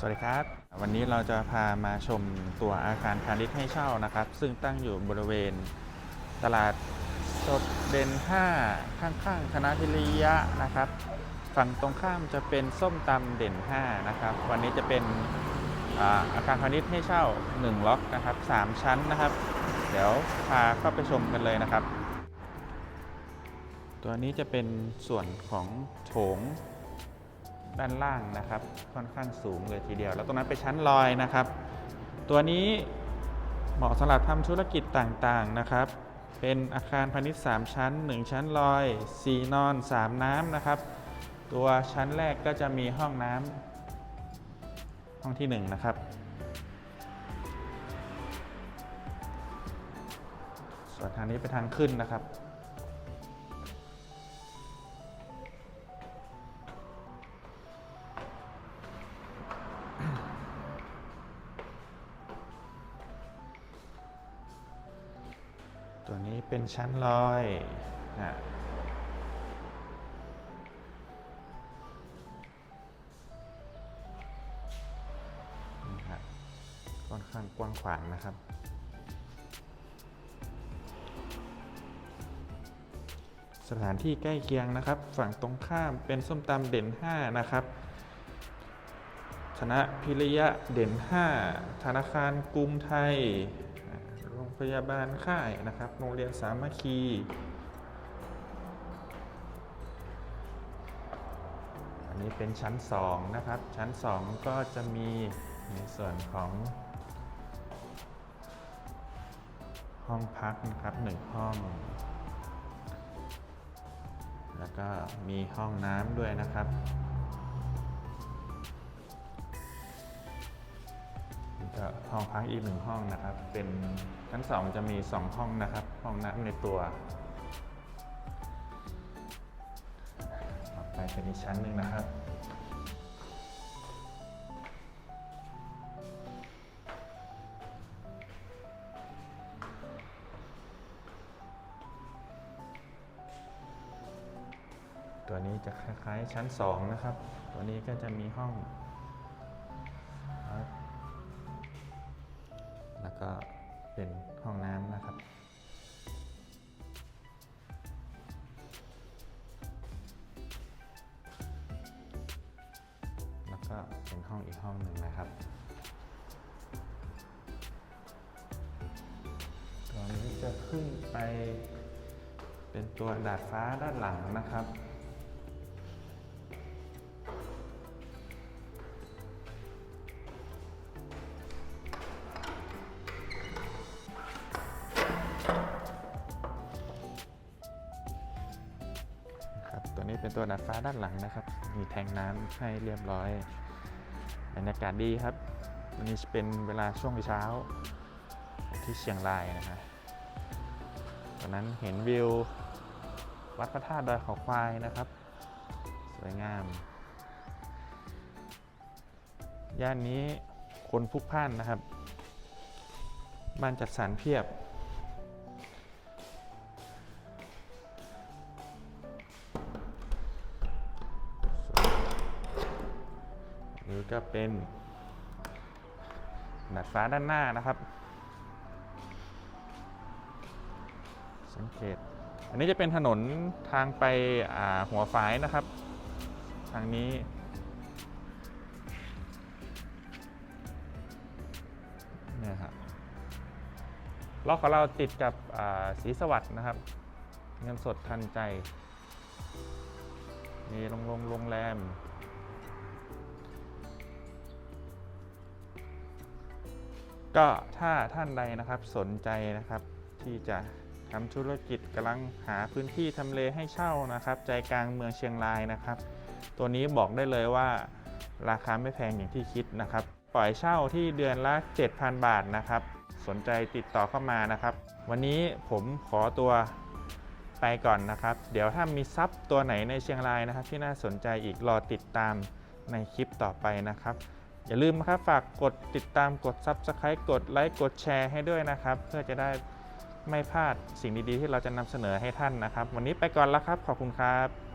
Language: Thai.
สวัสดีครับ วันนี้เราจะพามาชมตัวอาคารพาณิชย์ให้เช่านะครับ ซึ่งตั้งอยู่บริเวณตลาดสดเด่น5ข้างๆคณะพิริยะนะครับ ฝั่งตรงข้ามจะเป็นส้มตำเด่น5นะครับ วันนี้จะเป็นอาอาคารพาณิชย์ให้เช่า 1 ล็อกนะครับ 3 ชั้นนะครับ เดี๋ยวพาเข้าไปชมกันเลยนะครับ ตัวนี้จะเป็นส่วนของโถง ด้านล่างนะครับ ค่อนข้างสูงเลยทีเดียว แล้วตรงนั้นเป็นชั้นลอยนะครับ ตัวนี้เหมาะสำหรับทำธุรกิจต่างๆนะครับ เป็นอาคารพาณิชย์ 3 ชั้น 1 ชั้นลอย 4 นอน 3 น้ำนะครับ ตัวชั้นแรกก็จะมีห้องน้ำห้องที่ 1 นะครับ ส่วนทางนี้เป็นทางขึ้นนะครับ ตัวนี้เป็นชั้นลอยนะค่อนข้างกว้างขวางนะครับ สถานที่ใกล้เคียงนะครับ ฝั่งตรงข้ามเป็นส้มตำเด่น 5 นะครับคณะพิริยะเด่น 5 ธนาคารกรุงไทย โรงพยาบาลค่ายนะครับ โรงเรียนสามัคคีอันนี้เป็นชั้น 2 นะครับ ชั้น 2 ก็จะมีในส่วนของห้องพักนะครับ1ห้อง แล้วก็มีห้องน้ำด้วยนะครับ องพักอีกหนึ่งห้องนะครับ เป็นชั้นสองจะมีสองห้องนะครับ ห้องน้ำในตัวต่อไปเป็นอีกชั้นหนึ่งนะครับตัวนี้จะคล้ายๆชั้น 2 นะครับ ตัวนี้ก็จะมีห้อง ก็เป็นห้องอีกห้องหนึ่งนะครับตัวนี้จะขึ้นไป เป็นตัวดาดฟ้าด้านหลังนะครับ นะครับ ตัวนี้เป็นตัวดาดฟ้าด้านหลังนะครับ มีแทงน้ำให้เรียบร้อยบรรยากาศดีครับวันนี้เป็นเวลาช่วงเช้า ที่เชียงรายนะฮะตอนนั้นเห็นวิว วัดพระธาตุดอยเขาควายนะครับ สวยงาม ย่านนี้คนพลุกพล่านนะครับ บ้านจัดสรรเพียบ นี่ก็เป็นดาดฟ้าด้านหน้านะครับ สังเกต อันนี้จะเป็นถนนทางไปหัวฝายนะครับ ทางนี้ นี่ครับล็อกของเราติดกับสีสวัสด์นะครับ เงินสดทันใจ มีโรงงโรงแรม ก็ถ้าท่านใดนะครับสนใจนะครับที่จะทำธุรกิจกำลังหาพื้นที่ทำเลให้เช่านะครับ ใจกลางเมืองเชียงรายนะครับ ตัวนี้บอกได้เลยว่าราคาไม่แพงอย่างที่คิดนะครับ ปล่อยเช่าที่เดือนละ 7,000 บาทนะครับ สนใจติดต่อเข้ามานะครับ วันนี้ผมขอตัวไปก่อนนะครับ เดี๋ยวถ้ามีซับตัวไหนในเชียงรายนะครับ ที่น่าสนใจอีกรอติดตามในคลิปต่อไปนะครับ อย่าลืมนะครับฝากกดติดตามกด Subscribe กดไลค์กดแชร์ให้ด้วยนะครับ เพื่อจะได้ไม่พลาดสิ่งดีๆ ที่เราจะนำเสนอให้ท่านนะครับ วันนี้ไปก่อนแล้วครับ ขอบคุณครับ